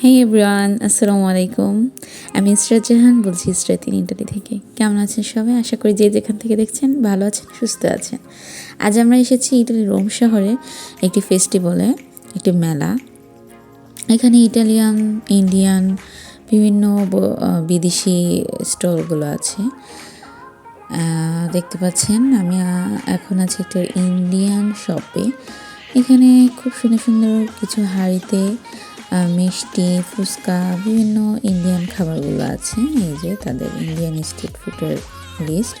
হে everyone আসসালামু আলাইকুম আমি ইসরাত জাহান বলছি ইসরাত তিন ইটালি থেকে। কেমন আছেন সবাই? আশা করি যে যেখান থেকে দেখছেন ভালো আছেন, সুস্থ আছেন। আজ আমরা এসেছি ইটালির রোম শহরে একটি ফেস্টিভ্যালে একটি মেলা। এখানে ইটালিয়ান, ইন্ডিয়ান, বিভিন্ন বিদেশি স্টলগুলো আছে। দেখতে পাচ্ছেন, আমি এখন আছি একটা ইন্ডিয়ান শপে। এখানে খুব সুন্দর সুন্দর কিছু হাঁড়িতে মিষ্টি, ফুচকা, বিভিন্ন ইন্ডিয়ান খাবারগুলো আছে, এই যে তাদের ইন্ডিয়ান স্ট্রিট ফুডের লিস্ট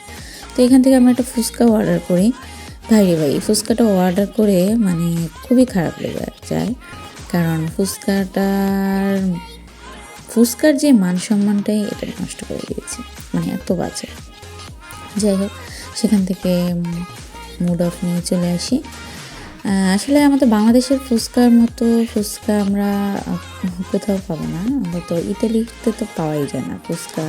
তো এখান থেকে আমরা একটা ফুচকা অর্ডার করি। ভাই ভাই ফুচকাটা অর্ডার করে মানে খুবই খারাপ লেগে যায়। কারণ ফুচকাটার, ফুচকার যে মান সম্মানটাই এটা নষ্ট করে দিয়েছে মানে এত বাজে। যাই হোক, সেখান থেকে মুড অফ নিয়ে চলে আসি। আসলে আমাদের বাংলাদেশের ফুচকার মতো ফুচকা আমরা কোথাও পাবো না। হয়তো ইতালিতে তো পাওয়াই যায় না। ফুচকা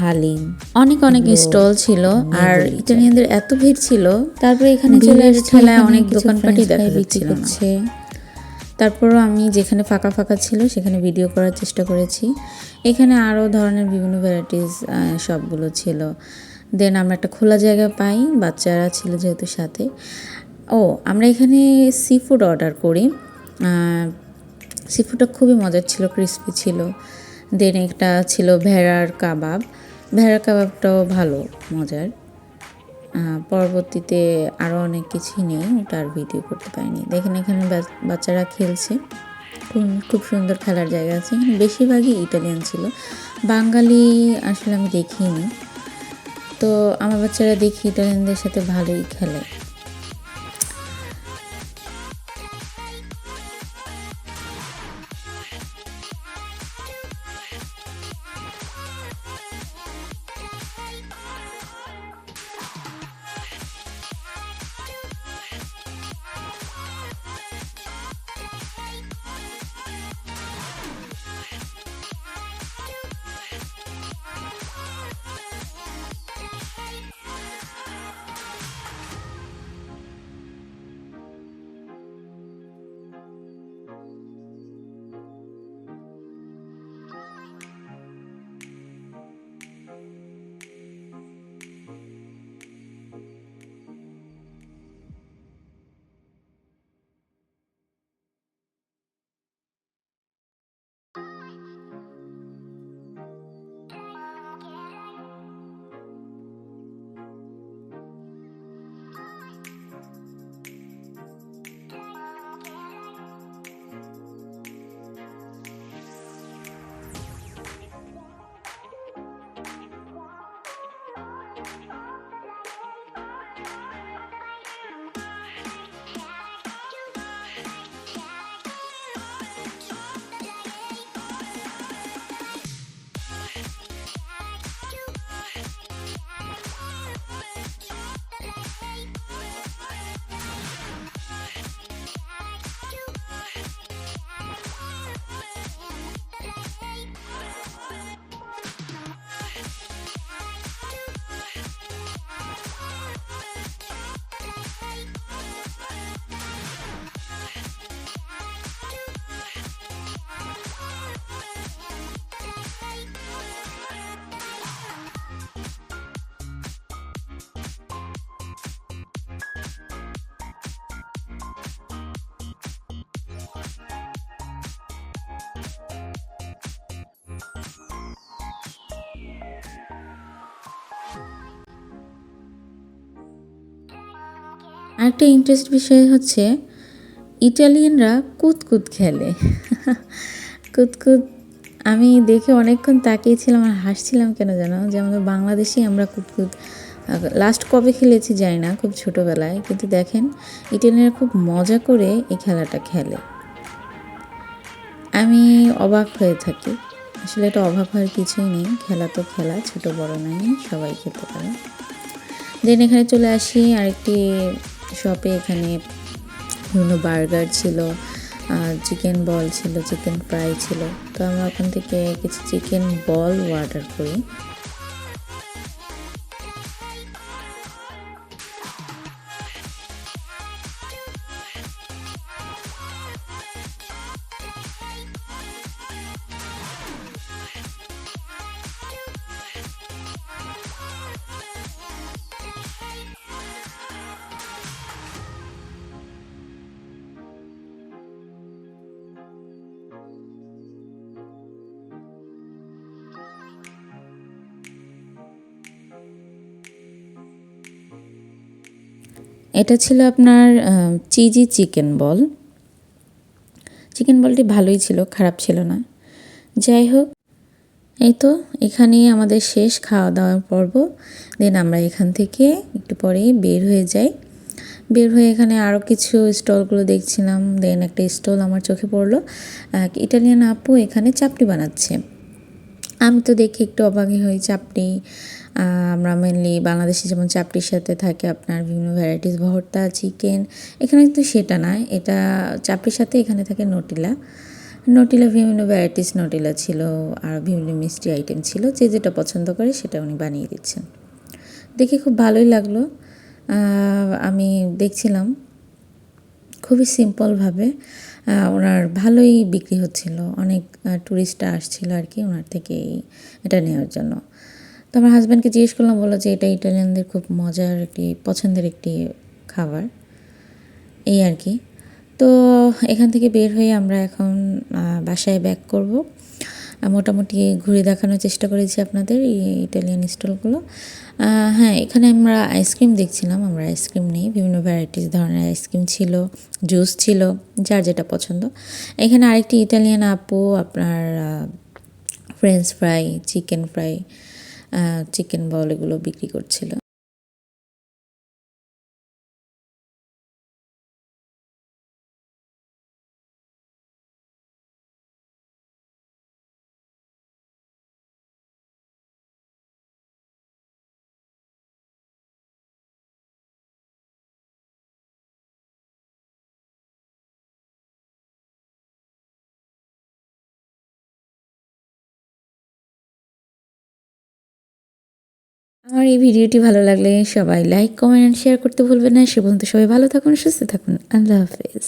হালিম অনেক অনেক স্টল ছিল। আর ইটালিয়ানদের এত ভিড় ছিল। তারপরে এখানে চলে ভিড়ের অনেক দোকানপাটি দেখা বিক্রি করছে। তারপরও আমি যেখানে ফাঁকা ফাঁকা ছিল সেখানে ভিডিও করার চেষ্টা করেছি। এখানে আরও ধরনের বিভিন্ন ভ্যারাইটিস সবগুলো ছিল। দেন আমরা একটা খোলা জায়গা পাই। বাচ্চারা ছিল যেহেতু সাথে। ও, আমরা এখানে সি ফুড অর্ডার করি। সি ফুডটা খুবই মজার ছিল ক্রিস্পি ছিল। দেন একটা ছিল ভেড়ার কাবাব। ভেড়ার কাবাবটাও ভালো, মজার। পরবর্তীতে আরও অনেক কিছুই নেই ওটা আর ভিডিও করতে পারিনি। দেখেন এখানে বাচ্চারা খেলছে। খুব সুন্দর খেলার জায়গা আছে। এখানে বেশিরভাগই ইটালিয়ান ছিল। বাঙালি আসলে আমি দেখিনি। তো আমার বাচ্চারা দেখি ইটালিয়ানদের সাথে ভালোই খেলে। আরেকটা ইন্টারেস্ট বিষয় হচ্ছে, ইটালিয়ানরা কুতকুত খেলে। কুতকুত, আমি দেখে অনেকক্ষণ তাকিয়েছিলাম আর হাসছিলাম কেন জানো? যে আমাদের বাংলাদেশে আমরা কুতকুত লাস্ট কবে খেলেছি জানি না, খুব ছোটোবেলায়। কিন্তু দেখেন, ইটালিয়ানরা খুব মজা করে এই খেলাটা খেলে। আমি অবাক হয়ে থাকি। আসলে এটা অভাব হওয়ার কিছুই নেই। খেলা তো খেলা, ছোট বড় নাই সবাই খেতে পারে। দেন এখানে চলে আসি আরেকটি শপে এখানে বিভিন্ন বার্গার ছিল চিকেন বল ছিল চিকেন ফ্রাই ছিল। তো আমরা ওখান থেকে কিছু চিকেন বল অর্ডার করি। এটা ছিল আপনার চিজি চিকেন বল। চিকেন বলটি ভালোই ছিল, খারাপ ছিল না। যাই হোক, এই তো এখানেই আমাদের শেষ খাওয়া দাওয়ার পর্ব। দেন আমরা এখান থেকে একটু পরেই বের হয়ে যাই। বের হয়ে এখানে আরও কিছু স্টলগুলো দেখছিলাম, দেন একটা স্টল আমার চোখে পড়ল। এক ইটালিয়ান আপু এখানে চাপড়ি বানাচ্ছে। আমি তো দেখে একটু অবাকই হই চাপড়ি আমরা মেনলি বাংলাদেশে যেমন চাপড়ির সাথে থাকে আপনার বিভিন্ন ভ্যারাইটিস ভর্তা চিকেন এখানে কিন্তু সেটা না, এটা চাপড়ির সাথে এখানে থাকে নটিলা নটিলা বিভিন্ন ভ্যারাইটিস নটিলা ছিল, আর বিভিন্ন মিষ্টি আইটেম ছিল, যে যেটা পছন্দ করে সেটা উনি বানিয়ে দিচ্ছেন। দেখে খুব ভালোই লাগল। আমি দেখছিলাম, খুবই সিম্পলভাবে ওনার ভালোই বিক্রি হচ্ছিল। অনেক ট্যুরিস্টরা আসছিল আর কি ওনার থেকে এটা নেওয়ার জন্য। তো আমার হাজব্যান্ডকে জিজ্ঞেস করলাম বলো যে এটা ইটালিয়ানদের খুব মজার একটি, পছন্দের একটি খাবার। এই আর কি। তো এখান থেকে বের হয়ে আমরা এখন বাসায় ব্যাক করব। মোটামুটি ঘুরে দেখানোর চেষ্টা করেছি আপনাদের এই ইটালিয়ান স্টলগুলো হ্যাঁ এখানে আমরা আইসক্রিম দেখছিলাম, আমরা আইসক্রিম নেই, বিভিন্ন ভ্যারাইটিস ধরনের আইসক্রিম ছিল জুস ছিল, যার যেটা পছন্দ। এখানে আরেকটি ইটালিয়ান আপু, আপনার French fry chicken fry chicken ball এগুলো বিক্রি করছিল। আমার এই ভিডিওটি ভালো লাগলে সবাই লাইক কমেন্ট শেয়ার করতে ভুলবেন না। সে পর্যন্ত সবাই ভালো থাকুন, সুস্থ থাকুন। আল্লাহ হাফেজ।